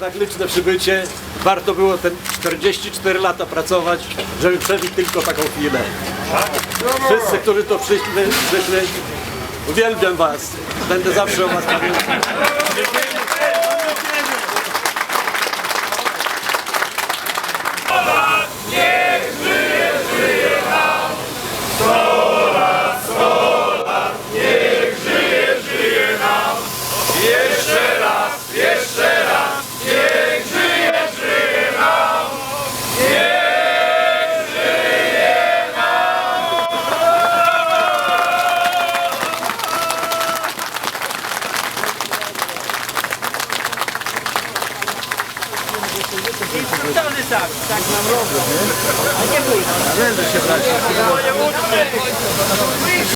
tak liczne przybycie. Warto było te 44 lata pracować, żeby przeżyć tylko taką chwilę. Wszyscy, którzy to przyszli, przyszli uwielbiam Was. Będę zawsze o Was pamiętał. Instruktorny sam, tak nam robią, nie? A nie bój. Będę się brać.